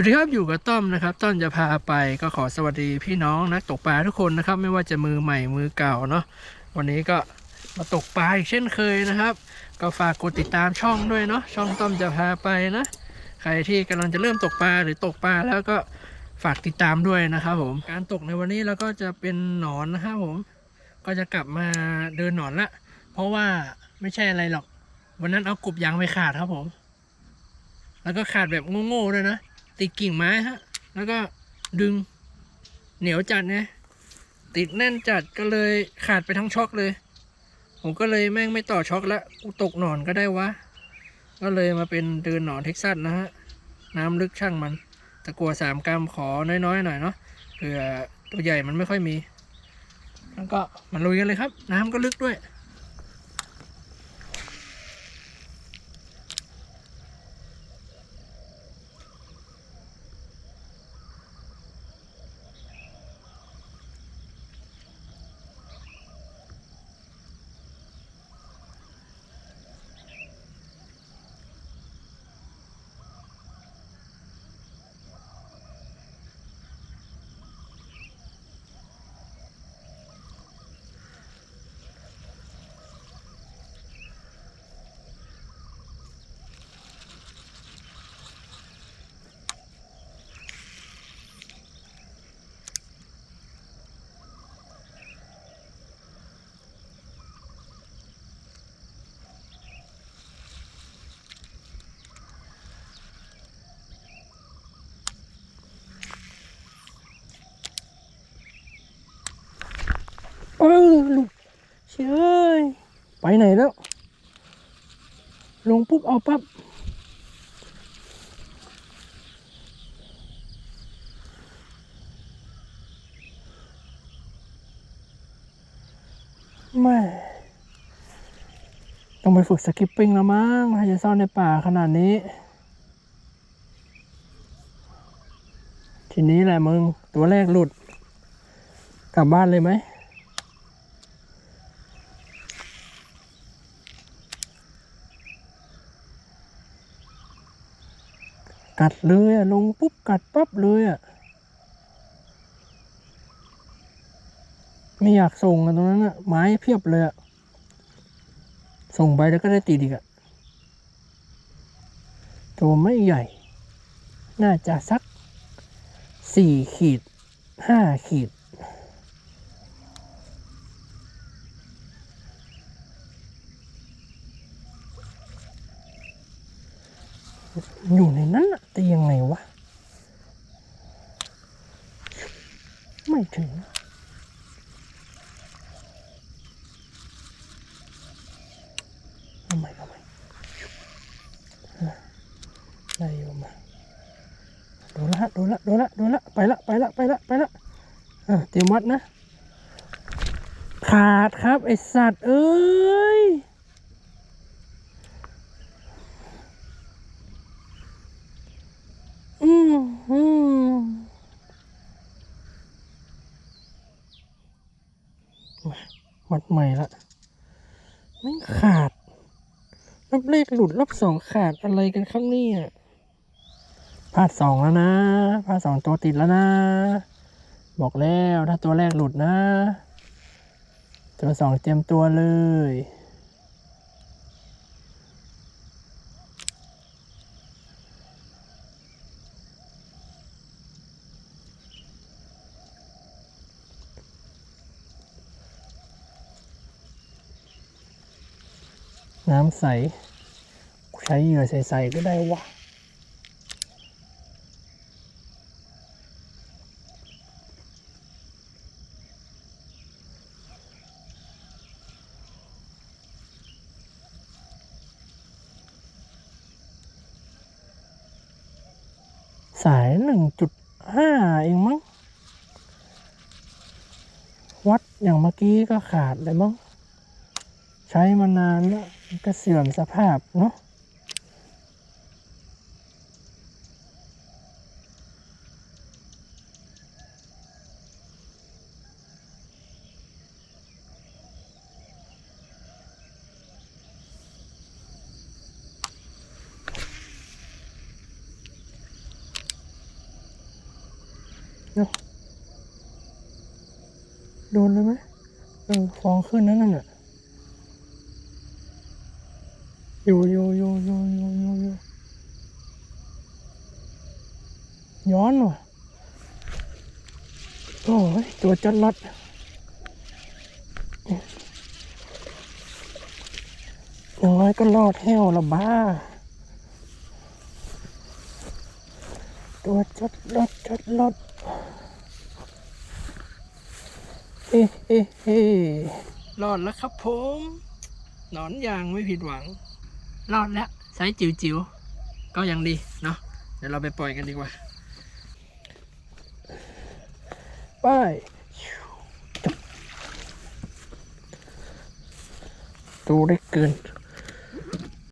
สวัสดีครับอยู่กับต้อมนะครับ ต้อมจะพาไปก็ขอสวัสดีพี่น้องนักตกปลาทุกคนนะครับ ไม่ว่าจะมือใหม่มือเก่าเนาะวันนี้ก็มาตกปลาอีกเช่นเคยนะครับ ก็ฝากกดติดตามช่องด้วยเนาะช่องต้อมจะพาไปนะ ใครที่กำลังจะเริ่มตกปลาหรือตกปลาแล้วก็ฝากติดตามด้วยนะครับผมการตกในวันนี้เราก็จะเป็นหนอนนะครับผม ก็จะกลับมาเดินหนอนละ เพราะว่าไม่ใช่อะไรหรอก วันนั้นเอากบยางไปขาดครับผม แล้วก็ขาดแบบโง่ๆด้วยนะ ติดกิ่งไม้ฮะ แล้วก็ดึงเหนียวจัดไงติดแน่นจัดก็เลยขาดไปทั้งช็อกเลย ผมก็เลยแม่งไม่ต่อช็อกแล้วกูตกหนอนก็ได้วะ ก็เลยมาเป็นเดินหนอนเท็กซัสนะฮะ น้ำลึกช่างมันตะกัวสามกรัมขอน้อยๆหน่อยเนาะเผื่อตัวใหญ่มันไม่ค่อยมี แล้วก็มาลุยกันเลยครับ น้ำก็ลึกด้วย ลูกเชยไปไหนแล้ว ลงปุ๊บเอาปั๊บแม่ต้องไปฝึกสกิปปิ้งแล้วมั้งถ้าจะซ่อนในป่าขนาดนี้ ทีนี้แหละมึง ตัวแรกหลุด กลับบ้านเลยไหม กัดเลยอะลงปุ๊บกัดปั๊บเลยอะไม่อยากส่งอะตรงนั้นอะไม้เพียบเลยอะส่งไปแล้วก็ได้ตีดอีกอะตัวไม่ใหญ่ น่าจะสักสี่ขีดห้าขีด อยู่ในนั้นน่ะแต่ยังไงวะ ไม่ถึงทำไมทำไมได้อยู่มาโดนละโดนละโดนละโดนละไปละไปละไปละไปละเตรียมวัดนะ ขาดครับ ไอสัตว์ เอ้ย อืมอืมมา วัดใหม่ละไม่งขาดรอบเลขหลุดรอบสองขาดอะไรกันครับเนี่ยพลาดสองแล้วนะพลาดสองตัวติดแล้วนะ บอกแล้วถ้าตัวแรกหลุดนะ ตัวสองเตรียมตัวเลย น้ำใส ใช้เหยื่อใสๆก็ได้วะสายหนึ่งจุดห้าเองมั้ง วัดอย่างเมื่อกี้ก็ขาดเลยมั้ง ใช้มานานแล้วก็เสื่อมสภาพเนาะนาะโดนเลยไหมเออฟองขึ้นนั่นน่ะ อยู่อยู่อยู่อยู่อยู่อยู่อยู่ย้อนว่ะโอ้ยตัวจัดรัดอย่างน้ยก็รอดแห้วละบ้า ตัวจัดรัดจัดรัดเฮ้เฮ้เฮ้รอดแล้วครับผม หนอนยางไม่ผิดหวัง รอดแล้วไซส์จิ๋วๆ ก็ยังดีเนาะเดี๋ยวเราไปปล่อยกันดีกว่า ไปดูได้เกิน